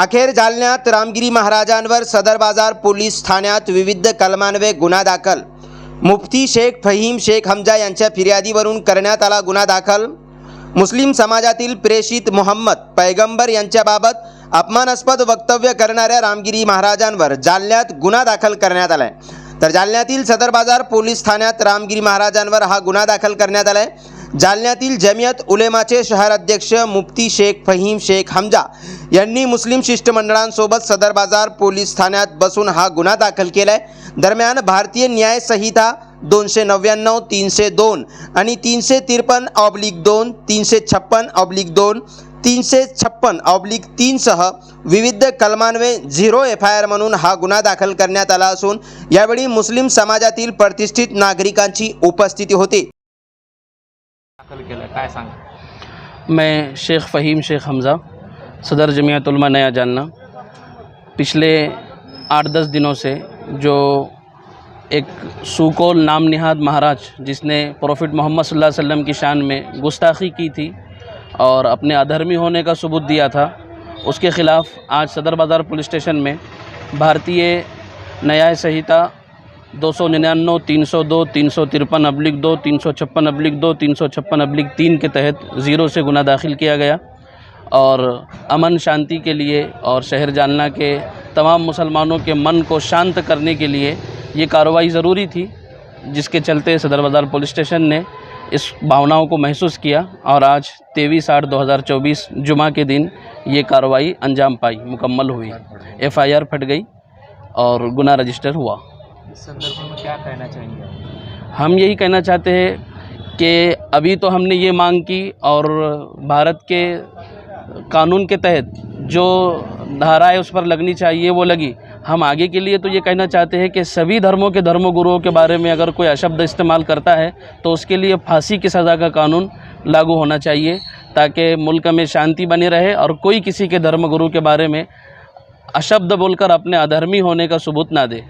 अखेर जालन्यात रामगिरी महाराजांवर सदर बाजार पोलीस ठाण्यात विविध कलमान्वये गुन्हा दाखल. मुफ्ती शेख फहीम शेख हमजा यांच्या फिर्यादीवरून करण्यात आला गुन्हा दाखल. मुस्लिम समाजातील प्रेषित मोहम्मद पैगंबर यांच्याबाबत अपमानास्पद वक्तव्य करणाऱ्या रामगिरी महाराजांवर जालन्यात गुन्हा दाखल करण्यात आलाय. तर जालन्यातील सदर बाजार पोलीस ठाण्यात रामगिरी महाराजांवर हा गुन्हा दाखल करण्यात आलाय. जालन्यातील जमियत उलेमाचे शहर अध्यक्ष मुफ्ती शेख फहीम शेख हमजा यांनी मुस्लिम शिष्टमंडळांसोबत सदर बाजार पोलीस ठाण्यात बसून हा गुन्हा दाखल केला आहे दरम्यान भारतीय न्याय संहिता दोनशे नव्याण्णव तीनशे दोन आणि तीनशे तिरपन ऑब्लिक दोन तीनशे छप्पन ऑब्लिक दोन तीनशे छप्पन ऑब्लिक तीनसह विविध कलमान्वये झिरो एफ आय आर म्हणून हा गुन्हा दाखल करण्यात आला असून यावेळी मुस्लिम समाजातील प्रतिष्ठित नागरिकांची उपस्थिती होती. मैं शेख फ़हीम शेख हमज़ा, सदर जमियत नया जानना। पिछले आठ दस दिनों से जो एक सुकोल नाम निहाद महाराज, जिसने प्रॉफिट मोहम्मद सल्लल्लाहु अलैहि वसल्लम की शान में गुस्ताखी की थी और अपने अधर्मी होने का सबूत दिया था, उसके ख़िलाफ़ आज सदर बाज़ार पुलिस स्टेशन में भारतीय न्याय संहिता दो सौ निन्यानवे, तीन सौ दो, तीन सौ तिरपन अब्लिक दो, तीन सौ छप्पन अब्लिक दो, तीन सौ छप्पन अब्लिक तीन के तहत ज़ीरो से गुना दाखिल किया गया। और अमन शांति के लिए और शहर जालना के तमाम मुसलमानों के मन को शांत करने के लिए ये कार्रवाई ज़रूरी थी, जिसके चलते सदर बाज़ार पुलिस स्टेशन ने इस भावनाओं को महसूस किया और आज तेईस आठ दो हज़ार चौबीस जुमा के दिन ये कार्रवाई अंजाम पाई, मुकम्मल हुई। एफ़आईआर फट गई और गुना रजिस्टर हुआ। इस संदर्भ में क्या कहना चाहेंगे हम यही कहना चाहते हैं कि अभी तो हमने ये मांग की और भारत के कानून के तहत जो धाराएँ उस पर लगनी चाहिए, वो लगी। हम आगे के लिए तो ये कहना चाहते हैं कि सभी धर्मों के धर्म गुरुओं के बारे में अगर कोई अशब्द इस्तेमाल करता है तो उसके लिए फांसी की सज़ा का कानून लागू होना चाहिए, ताकि मुल्क में शांति बनी रहे और कोई किसी के धर्म गुरु के बारे में अशब्द बोलकर अपने अधर्मी होने का सबूत ना दे।